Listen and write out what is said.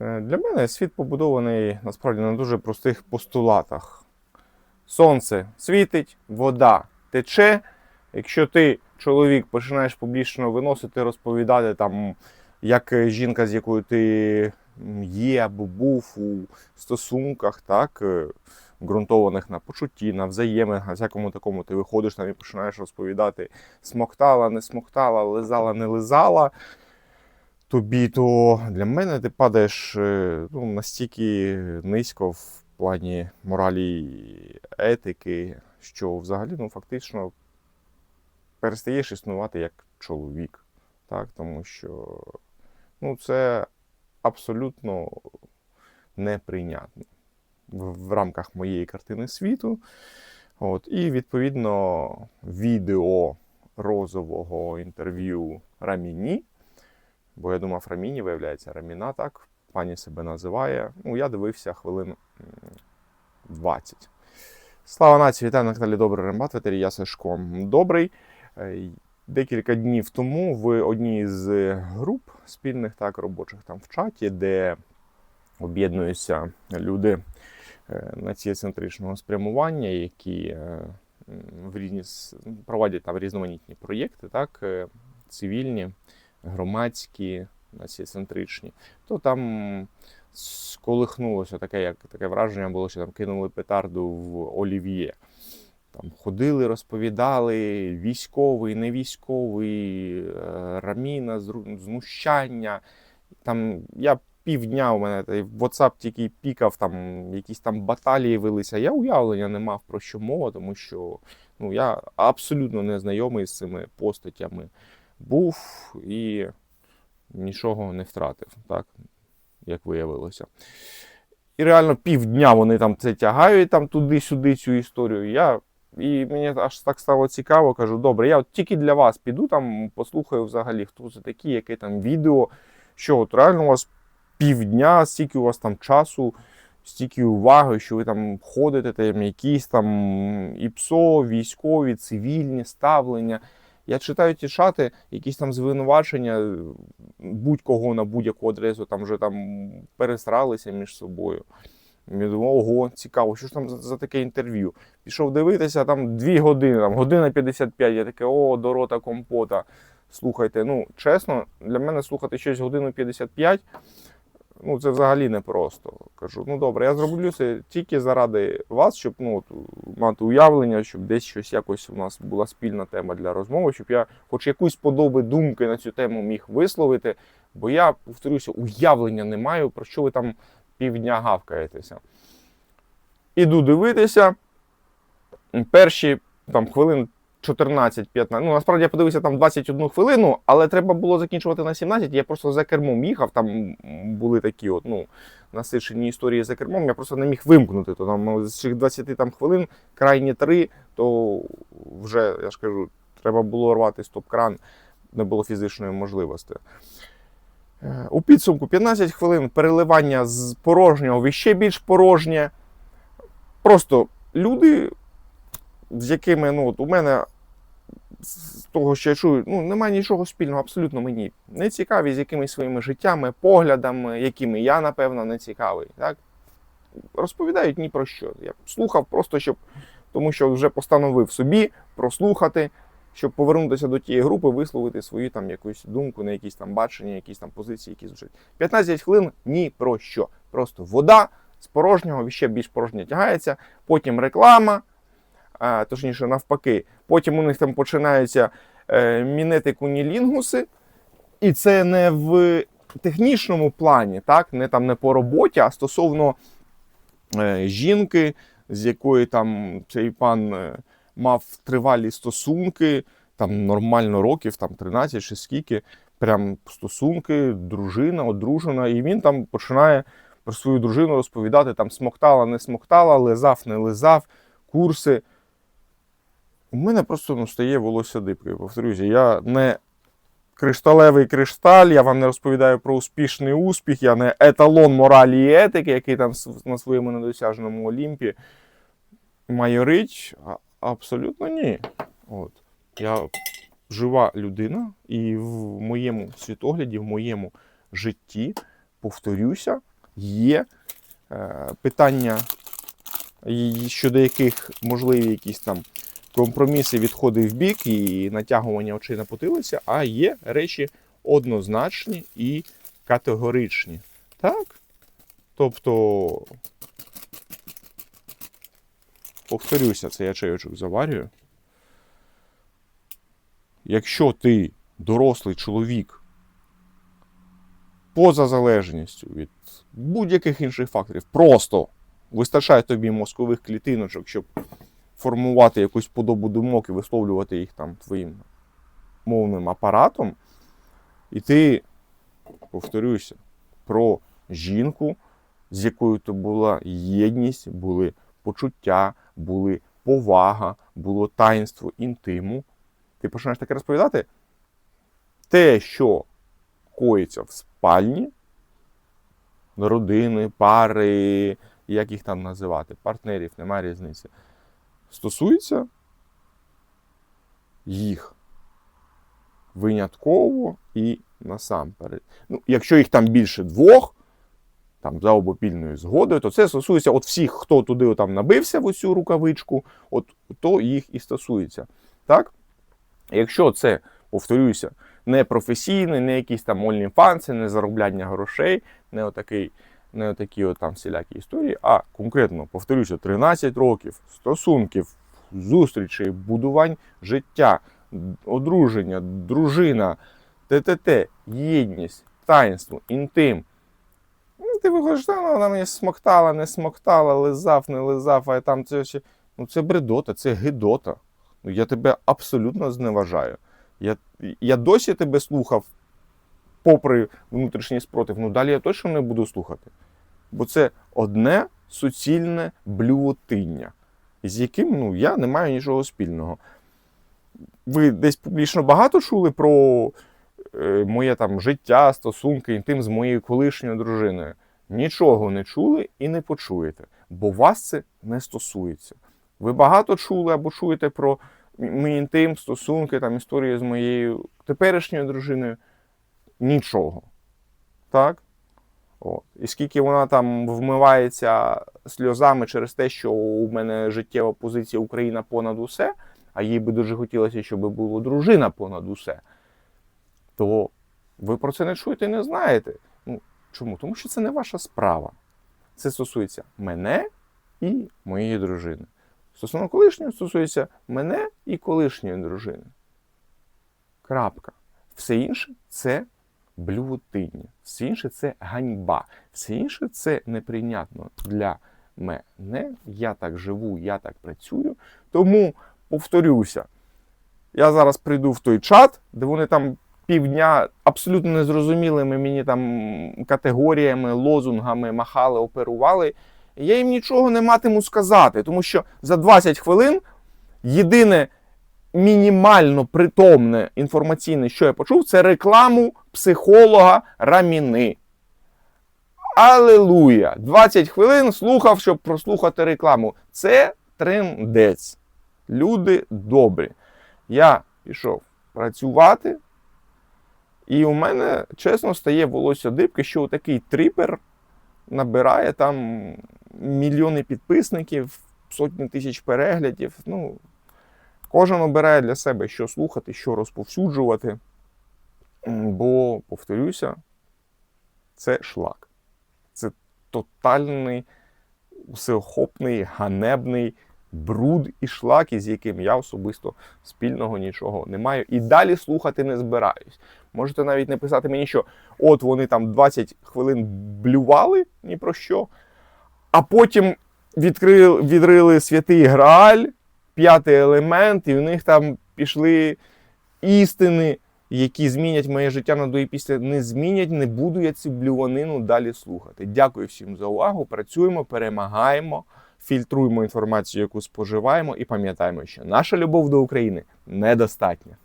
Е, Для мене світ побудований насправді на дуже простих постулатах. Сонце світить, вода тече. Якщо ти, чоловік, починаєш публічно виносити, розповідати, там, як жінка, з якою ти є або був у стосунках, так, е, ґрунтованих на почутті, на взаєминах, на всякому такому, ти виходиш там і починаєш розповідати, смоктала, не смоктала, лизала, не лизала тобі, то для мене ти падаєш е, ну, настільки низько в плані моралі етики, що взагалі ну, фактично перестаєш існувати як чоловік. Так? Тому що ну, це абсолютно неприйнятно в рамках моєї картини світу. От, і відповідно відео розового інтерв'ю Раміні. Бо я думав, Раміні, виявляється, Раміна так. Пані себе називає. Ну, я дивився хвилин 20. Слава нації, вітаю на каналі Добрий Рембат, ветері, я Сашко Добрий. Е, Декілька днів тому в одній з груп спільних так робочих там в чаті, де об'єднуються люди е, націоцентричного спрямування, які е, в різні проводять там різноманітні проєкти, так, цивільні, громадські, націоцентричні, то там сколихнулося таке, як таке враження було, що там кинули петарду в Олів'є. Там ходили, розповідали, військовий, не військовий, е, раміна, знущання. Там я півдня у мене в WhatsApp тільки пікав, там якісь там баталії велися. Я уявлення не мав про що мова, тому що ну, я абсолютно не знайомий з цими постатями був і нічого не втратив, так, як виявилося. І реально півдня вони там це тягають там туди-сюди цю історію. Я, і мені аж так стало цікаво, кажу, добре, я от тільки для вас піду там, послухаю взагалі, хто це такі, яке там відео, що от реально у вас півдня, стільки у вас там часу, стільки уваги, що ви там ходите, там якісь там ІПСО, військові, цивільні ставлення. Я читаю ті шати, якісь там звинувачення будь-кого на будь-яку адресу там вже там пересралися між собою. Я думаю, ого, цікаво, що ж там за, таке інтерв'ю. Пішов дивитися, там дві години, там година 55. Я таке, о, до рота компота. Слухайте, ну чесно, для мене слухати щось годину 55, ну це взагалі непросто. Кажу, ну добре, я зроблю це тільки заради вас, щоб ну, от, мати уявлення, щоб десь щось якось у нас була спільна тема для розмови, щоб я хоч якусь подоби думки на цю тему міг висловити. Бо я, повторюся, уявлення не маю, про що ви там півдня гавкаєтеся. Іду дивитися. Перші там хвилин 14-15. Ну, насправді я подивився там 21 хвилину, але треба було закінчувати на 17. Я просто за кермом їхав. Там були такі от, ну, насичені історії за кермом. Я просто не міг вимкнути. То там з цих 20 там, хвилин, крайні 3, то вже, я ж кажу, треба було рвати стоп-кран, не було фізичної можливості. Е, У підсумку 15 хвилин переливання з порожнього в ще більш порожнє. Просто люди, з якими ну, от у мене з того, що я чую, ну, немає нічого спільного, абсолютно мені не цікаві з якимись своїми життями, поглядами, якими я, напевно, не цікавий. Так? Розповідають ні про що. Я слухав просто, щоб, тому що вже постановив собі прослухати, щоб повернутися до тієї групи, висловити свою там якусь думку, на якісь там бачення, якісь там позиції, які звучать. 15 хвилин ні про що. Просто вода з порожнього ще більш порожнє тягається, потім реклама, а, точніше, навпаки. Потім у них там починаються е, мінети кунілінгуси, і це не в технічному плані, так? не, там, не по роботі, а стосовно е, жінки, з якою там цей пан е, мав тривалі стосунки, там нормально років, там 13 чи скільки, прям стосунки, дружина, одружена, і він там починає про свою дружину розповідати, там смоктала, не смоктала, лизав, не лизав, курси. У мене просто ну, стає волосся дибкою. Повторюся, я не кришталевий кришталь, я вам не розповідаю про успішний успіх, я не еталон моралі і етики, який там на своєму недосяжному Олімпі майорить. Абсолютно ні. От. Я жива людина, і в моєму світогляді, в моєму житті, повторюся, є е, питання, щодо яких можливі якісь там компроміси, відходи в бік і натягування очей на потилиця, а є речі однозначні і категоричні. Так? Тобто, повторюся, це я чайочок заварюю. Якщо ти дорослий чоловік поза залежністю від будь-яких інших факторів, просто вистачає тобі мозкових клітиночок, щоб формувати якусь подобу думок і висловлювати їх там твоїм мовним апаратом, і ти, повторюся, про жінку, з якою то була єдність, були почуття, були повага, було таїнство інтиму. Ти починаєш таке розповідати. Те, що коїться в спальні, родини, пари, як їх там називати, партнерів, немає різниці. Стосується їх винятково і насамперед. Ну, якщо їх там більше двох, там за обопільною згодою, то це стосується от всіх, хто туди там набився в оцю рукавичку, от то їх і стосується. Так? Якщо це, повторюся, не професійний, не якісь там OnlyFans, не заробляння грошей, не отакий, не отакі от там всілякі історії, а конкретно, повторюся, 13 років стосунків, зустрічей, будувань життя, одруження, дружина, ТТТ, єдність, таїнство, інтим. Ну, ти виходиш, «Та, ну, вона мені смоктала, не смоктала, лизав, не лизав, а там це ще. Ну це бредота, це гидота. Ну, я тебе абсолютно зневажаю. Я, я досі тебе слухав, попри внутрішній спротив. Ну далі я точно не буду слухати. Бо це одне суцільне блювотиння, з яким ну, я не маю нічого спільного. Ви десь публічно багато чули про е, моє там життя, стосунки, інтим з моєю колишньою дружиною. Нічого не чули і не почуєте, бо вас це не стосується. Ви багато чули або чуєте про мій інтим, стосунки, там історії з моєю теперішньою дружиною. Нічого. Так? От. І скільки вона там вмивається сльозами через те, що у мене життєва позиція Україна понад усе, а їй би дуже хотілося, щоб була дружина понад усе, то ви про це не чуєте і не знаєте. Ну, Чому? Тому що це не ваша справа. Це стосується мене і моєї дружини. Стосовно колишнього стосується мене і колишньої дружини. Крапка. Все інше це блювотиння, все інше це ганьба, все інше це неприйнятно для мене. Я так живу, я так працюю. Тому повторюся, я зараз прийду в той чат, де вони там півдня абсолютно незрозумілими мені там категоріями, лозунгами махали, оперували. Я їм нічого не матиму сказати, тому що за 20 хвилин єдине мінімально притомне інформаційне, що я почув, це рекламу психолога Раміни. Алелуя! 20 хвилин слухав, щоб прослухати рекламу. Це трендець. Люди добрі. Я пішов працювати, і у мене, чесно, стає волосся дибки, що такий трипер набирає там мільйони підписників, сотні тисяч переглядів. Ну, Кожен обирає для себе, що слухати, що розповсюджувати. Бо, повторюся, це шлак. Це тотальний, всеохопний, ганебний бруд і шлак, із яким я особисто спільного нічого не маю. І далі слухати не збираюсь. Можете навіть не писати мені, що от вони там 20 хвилин блювали ні про що, а потім відкрили, відрили святий Грааль, п'ятий елемент, і в них там пішли істини, які змінять моє життя на до і після. Не змінять, не буду я цю блюванину далі слухати. Дякую всім за увагу. Працюємо, перемагаємо, фільтруємо інформацію, яку споживаємо, і пам'ятаємо, що наша любов до України недостатня.